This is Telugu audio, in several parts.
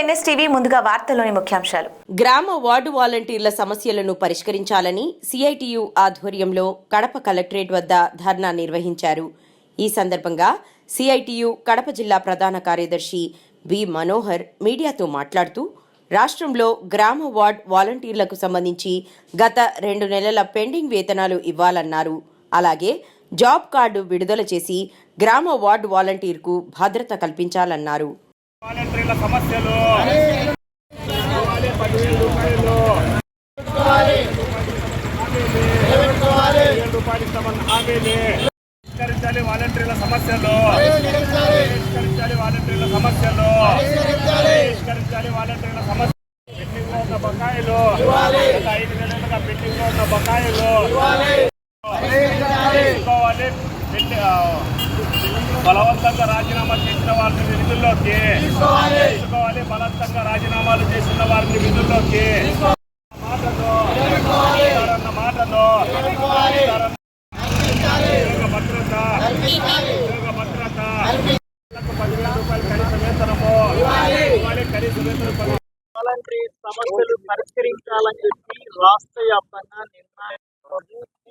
ఎన్ఎస్టీవీ ముందుగా వార్తల్లోని ముఖ్యాంశాలు. గ్రామ వార్డు వాలంటీర్ల సమస్యలను పరిష్కరించాలని సిఐటియు ఆధ్వర్యంలో కడప కలెక్టరేట్ వద్ద ధర్నా నిర్వహించారు. ఈ సందర్భంగా సిఐటియు కడప జిల్లా ప్రధాన కార్యదర్శి బి మనోహర్ మీడియాతో మాట్లాడుతూ రాష్ట్రంలో గ్రామ వార్డ్ వాలంటీర్లకు సంబంధించి గత రెండు నెలల పెండింగ్ వేతనాలు ఇవ్వాలన్నారు. అలాగే జాబ్ కార్డు విడుదల చేసి గ్రామ వార్డు వాలంటీర్కు భద్రత కల్పించాలన్నారు. వాలంటీర్ల సమస్యలు. పదివేల రూపాయలు రూపాయలు ఇస్తామన్న హామీని పరిష్కరించాలి వాలంటీర్ల సమస్యలు. పరిష్కరించాలి వాలంటీర్ల సమస్యలు. పరిష్కరించాలి వాలంటీర్ల సమస్యలు. పెండింగ్లో ఉన్న బకాయిలు. ఐదు నెలలుగా పెండింగ్లో ఉన్న బకాయిలు. ఆ, బలవంతంగా రాజీనామా చేసిన వారిని విధుల్లోకి తీసుకోవాలి. బలవంతంగా రాజీనామాలు చేసిన వారిని విధుల్లోకి మాటను ఇస్తారన్న భద్రత భద్రత పదివేల రూపాయలు కనీస వేతనము ఇవ్వాలి కనీస వేతనం పది- సమస్యలు పరిష్కరించాలని చెప్పి రాష్ట్ర వ్యాప్తంగా నిన్న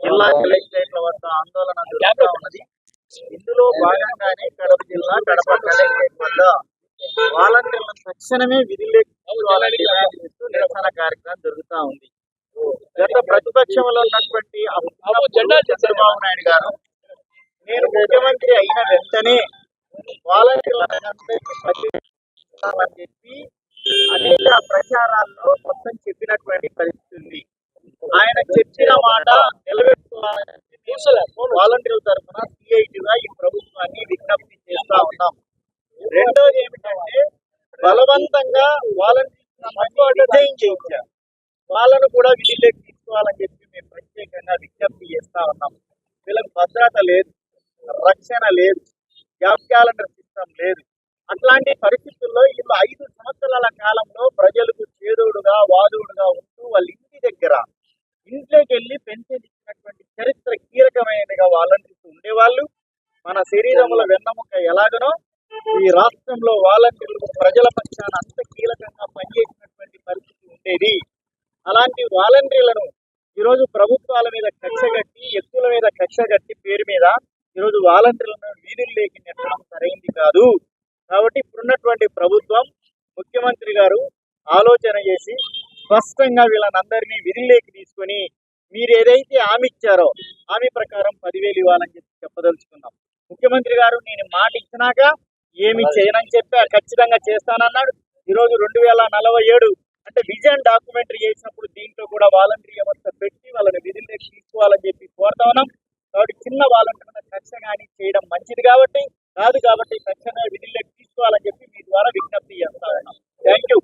జిల్లా కలెక్టరేట్ల వద్ద ఆందోళన జరుగుతూ ఉన్నది. ఇందులో భాగంగానే కడప జిల్లా కడప కలెక్టరేట్ వద్ద వాలంటీర్లను తక్షణమే విధుల్లోకి నిరసన కార్యక్రమం జరుగుతూ ఉంది. గత ప్రతిపక్షంలో ఉన్నటువంటి చంద్రబాబు నాయుడు గారు నేను ముఖ్యమంత్రి అయిన వెంటనే ప్రతిష్ఠిస్తామని చెప్పి అనేక ప్రచారాల్లో మొత్తం చెప్పినటువంటి పరిస్థితి ఉంది. ఆయన చెప్పిన మాట నిలబెట్టుకోవాలని వాలంటీర్ల తరఫున సిఐటిగా ఈ ప్రభుత్వాన్ని విజ్ఞప్తి చేస్తా ఉన్నాం. రెండోది ఏమిటంటే బలవంతంగా వాళ్ళని డిజైన్ చేయించారు వాళ్ళను కూడా విధిలోకి తీసుకోవాలని చెప్పి మేము ప్రత్యేకంగా విజ్ఞప్తి చేస్తా ఉన్నాం. వీళ్ళకి భద్రత లేదు రక్షణ లేదు జాబ్ క్యాలెండర్ సిస్టమ్ లేదు. అట్లాంటి పరిస్థితుల్లో వీళ్ళు ఐదు సంవత్సరాల కాలంలో ప్రజలకు చేదోడుగా వాదోడుగా ఉంటూ వాళ్ళ ఇంటి దగ్గర ఇంట్లోకి వెళ్ళి పెన్షన్ ఇచ్చినటువంటి చరిత్ర కీలకమైనదిగా వాలంటీర్స్ ఉండేవాళ్ళు. శరీరముల వెన్నముక ఎలాగనో ఈ రాష్ట్రంలో వాలంటీర్లు ప్రజల పక్షాన అంత కీలకంగా పనిచేసినటువంటి పరిస్థితి ఉండేది. అలాంటి వాలంటీర్లను ఈరోజు ప్రభుత్వాల మీద కక్ష కట్టి ఎత్తుల మీద కక్ష కట్టి పేరు మీద ఈరోజు వాలంటీర్లను వీధుల్లోకి నెట్టడం సరైంది కాదు. కాబట్టి ఇప్పుడున్నటువంటి ప్రభుత్వం ముఖ్యమంత్రి గారు ఆలోచన చేసి స్పష్టంగా వీళ్ళనందరినీ విధుల్లోకి తీసుకొని మీరు ఏదైతే హామీ ఇచ్చారో హామీ ప్రకారం పదివేలు ఇవ్వాలని చెప్పి చెప్పదలుచుకున్నాం. ముఖ్యమంత్రి గారు నేను మాట ఇచ్చినాక ఏమి చేయనని చెప్పి ఖచ్చితంగా చేస్తానన్నాడు. ఈరోజు రెండు వేల నలభై ఏడు అంటే విజన్ డాక్యుమెంటరీ చేసినప్పుడు దీంట్లో కూడా వాలంటరీ వ్యవస్థ పెట్టి వాళ్ళని విధుల్లోకి తీసుకోవాలని చెప్పి కోరుతా ఉన్నాం. కాబట్టి చిన్న వాలంటీర్ కక్ష కానీ చేయడం మంచిది కాబట్టి కాదు కాబట్టి తక్షణమే విధుల్లోకి తీసుకోవాలని చెప్పి మీ ద్వారా విజ్ఞప్తి చేస్తా ఉన్నాం. Thank you